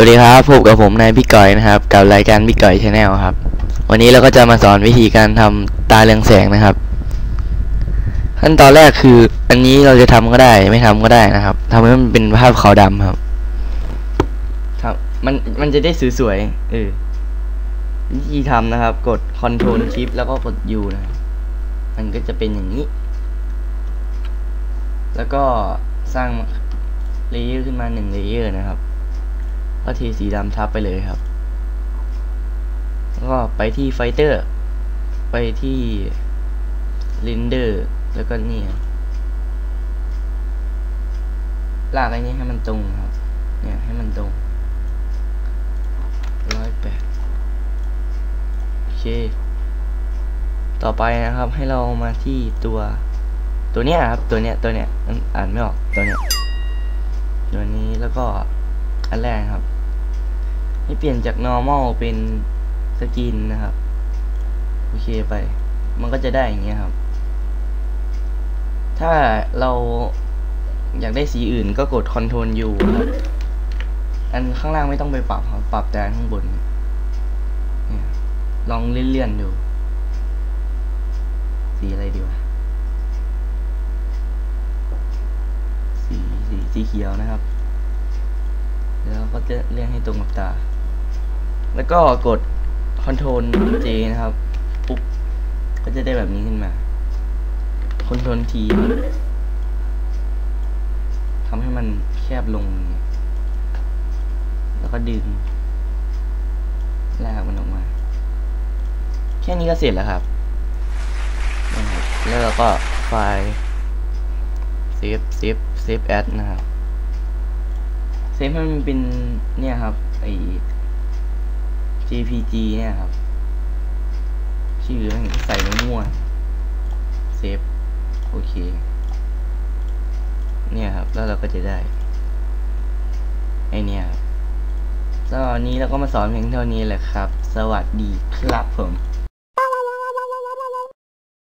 สวัสดีครับพบกับผมนายพี่ก่อยนะครับ กับรายการพี่ก่อยชาแนลครับ วันนี้เราก็จะมาสอนวิธีการทำตาเรืองแสงนะครับ ขั้นตอนแรกคือ อันนี้เราจะทำก็ได้ ไม่ทำก็ได้นะครับทำให้มันเป็นภาพขาวดำครับครับมันมันจะได้สวยๆเออวิธีทำนะครับ กด Ctrl Shift แล้วก็กด U นะมันก็จะเป็นอย่างนี้ แล้วก็สร้างเลเยอร์ขึ้นมาหนึ่งเลเยอร์นะครับ ก็เทสีดำทับไปเลยครับ แล้วก็ไปที่ไฟเตอร์ ไปที่เรนเดอร์แล้วก็นี่ลากไอ้นี้ให้มันตรงครับ เนี่ยให้มันตรงร้อยแปดโอเค ต่อไปนะครับให้เรามาที่ตัว ตัวเนี้ยครับ ตัวเนี้ยตัวเนี้ยอ่านไม่ออกตัวเนี้ยตัวนี้แล้วก็อันแรกครับ ให้เปลี่ยนจาก normal เป็นสกินนะครับ โอเคไป มันก็จะได้อย่างเงี้ยครับ ถ้าเราอยากได้สีอื่นก็กด Ctrl U ครับ อันข้างล่างไม่ต้องไปปรับครับ ปรับแต่ข้างบนเนี่ยลองเลื่อนๆดู สีอะไรดีวะสีสีสีเขียวนะครับ แล้วก็จะเลื่อนให้ตรงกับตา แล้วก็กด Ctrl J นะครับ ปุ๊บ ก็จะได้แบบนี้ขึ้นมา Ctrl T ทำให้มันแคบลง แล้วก็ดึง ลากมันออกมา แค่นี้ก็เสร็จแล้วครับ แล้วเราก็ไฟล์เซฟเซฟเซฟแอดนะครับเซฟให้มันเป็นเนี่ยครับไอ JPG เนี่ยครับ ชื่อมันใส่ไม่มั่วเซฟโอเค เนี่ยครับ แล้วเราก็จะได้ไอเนี่ยครับตอนนี้เราก็มาสอนเพียงเท่านี้แหละครับ สวัสดีครับผม